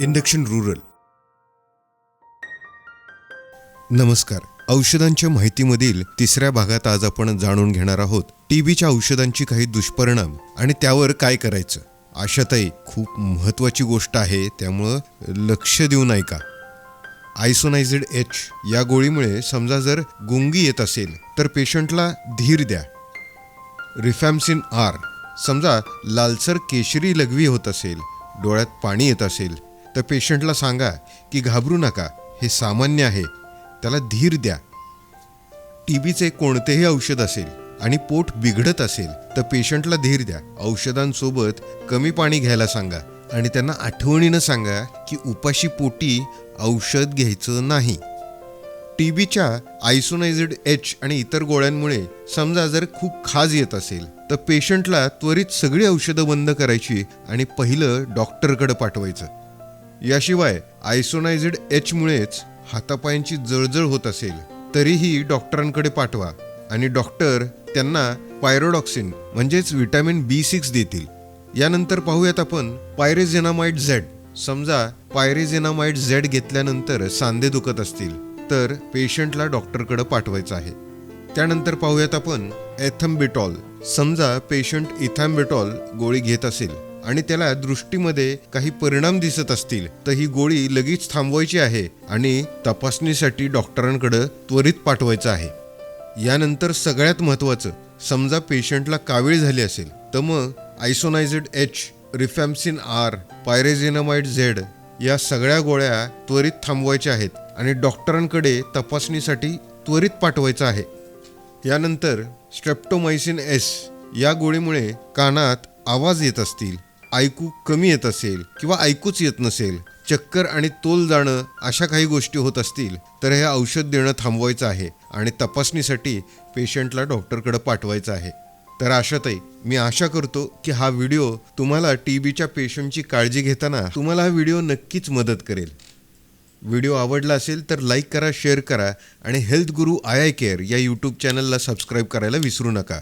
Induction rural. नमस्कार. औषधांच्या माहितीमधील तिसऱ्या भागात आज आपण जाणून घेणार आहोत टीबीच्या औषधांची काही दुष्परिणाम आणि त्यावर काय करायचं. आशाताई खूप महत्वाची गोष्ट आहे त्यामुळं लक्ष देऊन ऐका. आयसोनायझेड एच या गोळीमुळे समजा जर गुंगी येत असेल तर पेशंटला धीर द्या. रिफॅम्सिन आर समजा लालसर केशरी लघवी होत असेल डोळ्यात पाणी येत असेल तर पेशंटला सांगा की घाबरू नका हे सामान्य आहे त्याला धीर द्या. टीबीचे कोणतेही औषध असेल आणि पोट बिघडत असेल तर पेशंटला धीर द्या. औषधांसोबत कमी पाणी घ्यायला सांगा आणि त्यांना आठवणीनं सांगा की उपाशी पोटी औषध घ्यायचं नाही. टी बीच्या आयसोनायझेड एच आणि इतर गोळ्यांमुळे समजा जर खूप खाज येत असेल तर पेशंटला त्वरित सगळी औषधं बंद करायची आणि पहिलं डॉक्टरकडे पाठवायचं. याशिवाय आयसोनायझेड एचमुळेच हातापायांची जळजळ होत असेल तरीही डॉक्टरांकडे पाठवा आणि डॉक्टर त्यांना पायरोडॉक्सिन म्हणजेच विटॅमिन बी सिक्स देतील. यानंतर पाहूयात आपण पायरेझेनामाइड झेड. समजा पायरेझेनामाइड झेड घेतल्यानंतर सांधे दुखत असतील. तर पेशंटला डॉक्टरकडे पाठवायचं आहे. त्यानंतर पाहूयात आपण एथम्बिटॉल समजा पेशंट इथॅम्बिटॉल गोळी घेत असेल आणि त्याला दृष्टीमध्ये काही परिणाम दिसत असतील तर ही गोळी लगेच थांबवायची आहे आणि तपासणीसाठी डॉक्टरांकडे त्वरित पाठवायचं आहे. यानंतर सगळ्यात महत्त्वाचं समजा पेशंटला कावीळ झाली असेल तर मग isoniazid H rifampicin R pyrazinamide Z या सगळ्या गोळ्या त्वरित थांबवायच्या आहेत आणि डॉक्टरांकडे तपासणीसाठी त्वरित पाठवायचं आहे. यानंतर स्ट्रेप्टोमायसिन एस या गोळीमुळे कानात आवाज येत असतील ऐकू कमी येत असेल किंवा ऐकूच येत नसेल चक्कर आणि तोल जाणं अशा काही गोष्टी होत असतील तर हे औषध देणं थांबवायचं आहे आणि तपासणीसाठी पेशंटला डॉक्टरकडे पाठवायचं आहे. तर आशाताई मी आशा करतो की हा व्हिडिओ तुम्हाला टी बीच्या पेशंटची काळजी घेताना तुम्हाला हा व्हिडिओ नक्कीच मदत करेल. व्हिडिओ आवडला असेल तर लाईक करा शेअर करा आणि health guru eye eye care या यूट्यूब चॅनलला सबस्क्राईब करायला विसरू नका.